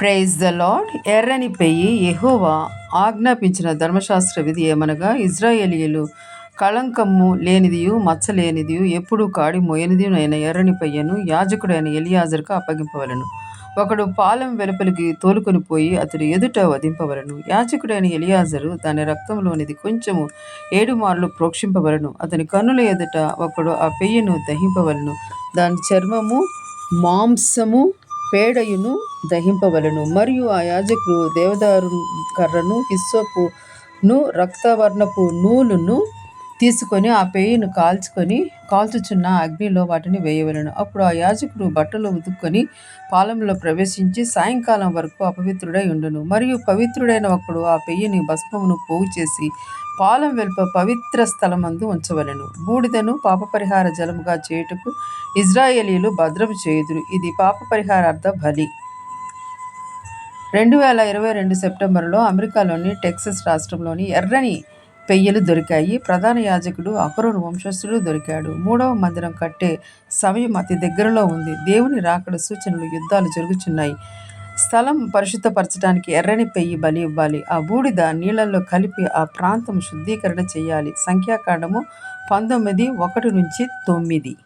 Praise the lord ఎర్రని పెయ్యి ఎహోవా ఆజ్ఞాపించిన ధర్మశాస్త్ర విధి ఏమనగా ఇజ్రాయేలీయులు కళంకము లేనిదియు మచ్చలేనిదియు ఎప్పుడూ కాడి మోయనిది ఎర్రని పెయ్యను యాజకుడైన ఎలియాజర్కు అప్పగింపవలను. ఒకడు పాలెం వెలుపలికి తోలుకొని పోయి అతడు ఎదుట వధింపవలను. యాజకుడైన ఎలియాజరు దాని రక్తంలోనిది కొంచెము ఏడు మార్లు ప్రోక్షింపవలను. అతని కన్నుల ఎదుట ఒకడు ఆ పెయ్యను దహింపవలను. దాని చర్మము మాంసము పేడయును దహింపవలను మరియు ఆ యాజకుడు దేవదారు కర్రను హిస్సోపును రక్తవర్ణపు నూలును తీసుకొని ఆ పేయిను కాల్చుకొని కాల్చుచున్న అగ్నిలో వాటిని వేయవలను. అప్పుడు ఆ యాజకుడు బట్టలు ఉతుక్కొని పాలెంలో ప్రవేశించి సాయంకాలం వరకు అపవిత్రుడై ఉండును. మరియు పవిత్రుడైన ఒకడు ఆ పెయ్యిని భస్మమును పోగు చేసి పాలెం వెలుప పవిత్ర స్థలమందు ఉంచవలెను. బూడిదను పాపపరిహార జలముగా చేయుటకు ఇజ్రాయేలీలు భద్రము చేయుదురు. ఇది పాపపరిహారార్థ బలి. రెండు వేల ఇరవై రెండు సెప్టెంబర్లో అమెరికాలోని టెక్సస్ రాష్ట్రంలోని ఎర్రని పెయ్యలు దొరికాయి. ప్రధాన యాజకుడు అహరోను వంశస్థుడు దొరికాడు. మూడవ మందిరం కట్టే సమయం అతి దగ్గరలో ఉంది. దేవుని రాకడ సూచనలు యుద్ధాలు జరుగుచున్నాయి. స్థలం పరిశుద్ధపరచడానికి ఎర్రని పెయ్యి బలి ఇవ్వాలి. ఆ బూడిద నీళ్ళల్లో కలిపి ఆ ప్రాంతం శుద్ధీకరణ చేయాలి. సంఖ్యాకాండము పంతొమ్మిది ఒకటి నుంచి తొమ్మిది.